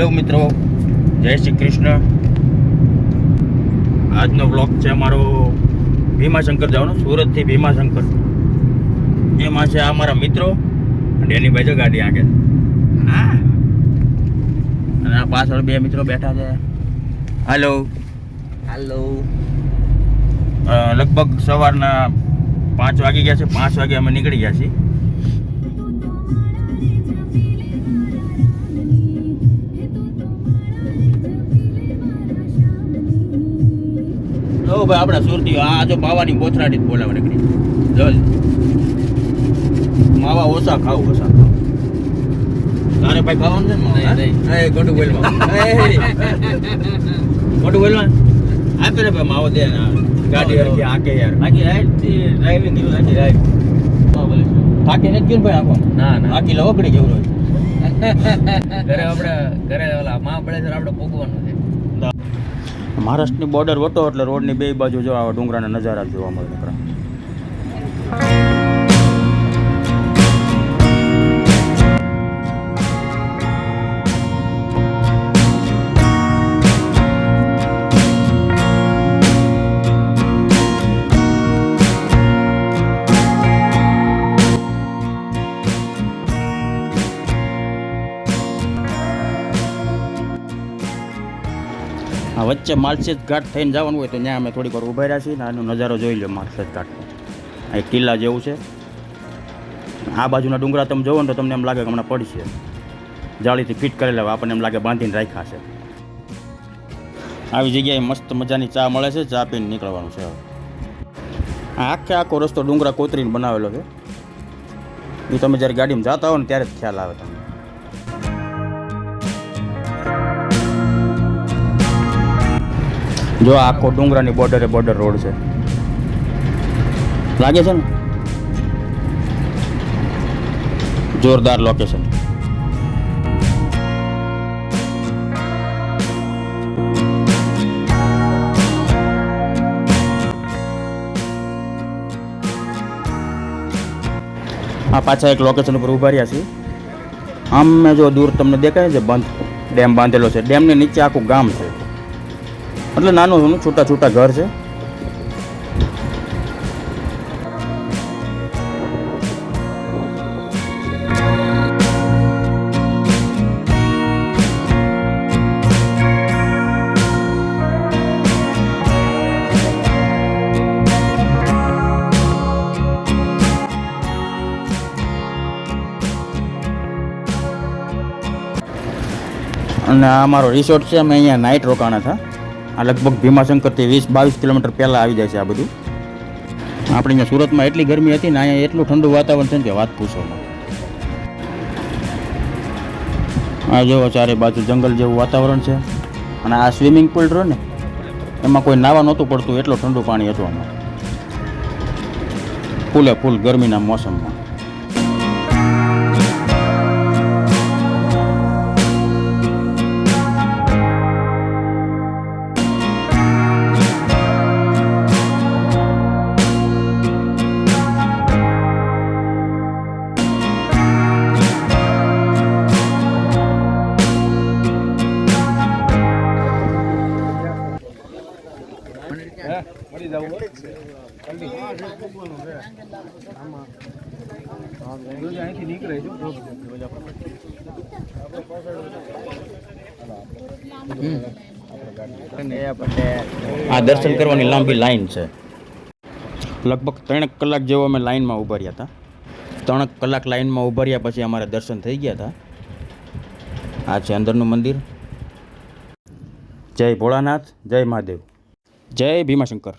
Hello મિત્રો જય શ્રી કૃષ્ણ. આજનો બ્લોગ છે અમારો ભીમાશંકર જવાનો સુરતથી ભીમાશંકર. એમાં છે અમારા મિત્રો અને એની બાજુ ગાડી આગળ. હા. અને આ પાછળ બે મિત્રો બેઠા છે. હલો હાલો લગભગ સવારના પાંચ વાગી ગયા છે. પાંચ વાગે અમે નીકળી ગયા છીએ. જો ભાઈ આપણા સુરતી આ જો માવાની બોથરાડી બોલાવા નીકળી જો માવા ઓછા ખાવ ઓછા ખાવ તારે ભાઈ ખાવાનું છે ને નહીં, ખોટું બોલવા ખોટું બોલવા આપે ને ભાઈ માવો દે ને ગાડી હરખી આકે યાર. બાકી રાઈટ ડ્રાઇવિંગ કર્યું રાઈટ હા બોલે. છે. નથી ગયું ભાઈ આખો? ના ના. હાકી લો ઓગળી જેવું હોય. ઘરે આપણે ઘરે ઓલા મહાબળેશ્વર આપણે પોગવાનું છે. મહારાષ્ટ્રની બોર્ડર વટો એટલે રોડની બે બાજુ જો આવા ડુંગરાના નજારા જોવા મળે. આ વચ્ચે માલસેજ ઘાટ થઈને જવાનું હોય તો ત્યાં અમે થોડીક વાર ઊભા રહ્યા છીએ આનો નજારો જોઈ લો માલસેજ ઘાટનો આ એક કિલ્લા જેવું છે. આ બાજુના ડુંગરા તમે જોવો ને તો તમને એમ લાગે કે હમણાં પડશે જાળીથી ફિટ કરેલા આપણને એમ લાગે બાંધીને રાખ્યા છે. આવી જગ્યાએ મસ્ત મજાની ચા મળે છે, ચા પીને નીકળવાનું છે આખે આખો રસ્તો ડુંગરા કોતરીને બનાવેલો છે. એ તમે જ્યારે ગાડીમાં જતા હો ને ત્યારે જ ખ્યાલ આવે તમને. જો આ આખો ડુંગરાની બોર્ડરે બોર્ડર રોડ છે. લાગે છે ને? જોરદાર લોકેશન આ પાછા એક લોકેશન ઉપર ઊભા રહ્યા છીએ. આમ જો દૂર તમને દેખાય છે બંધ, ડેમ બાંધેલો છે. ડેમની નીચે આખું ગામ છે. એટલે નાનું નાનું છૂટા છૂટા ઘર છે. અને આ અમારો રિસોર્ટ છે, અમે અહીંયા નાઇટ રોકાણા હતા. આ લગભગ ભીમાશંકરથી વીસ બાવીસ કિલોમીટર પહેલાં આવી જાય છે આ બધું. આપણે અહીંયા સુરતમાં એટલી ગરમી હતી ને અહીંયા એટલું ઠંડુ વાતાવરણ છે ને કે વાત પૂછોમાં આ જોવો ચારે બાજુ જંગલ જેવું વાતાવરણ છે. અને આ સ્વિમિંગ પુલ રહ્યો ને, એમાં કોઈ નાવા નહોતું પડતું, એટલું ઠંડુ પાણી હતું આમાં. ફૂલે ફૂલ ગરમીના મોસમમાં. આ દર્શન કરવાની લાંબી લાઈન છે. લગભગ ત્રણેક કલાક જેવો અમે લાઈનમાં ઊભા હતા. ત્રણેક કલાક લાઈનમાં ઊભા રહ્યા પછી અમારે દર્શન થઈ ગયા હતા. આ છે અંદરનું મંદિર. જય ભોળાનાથ, જય મહાદેવ. જય ભીમાશંકર.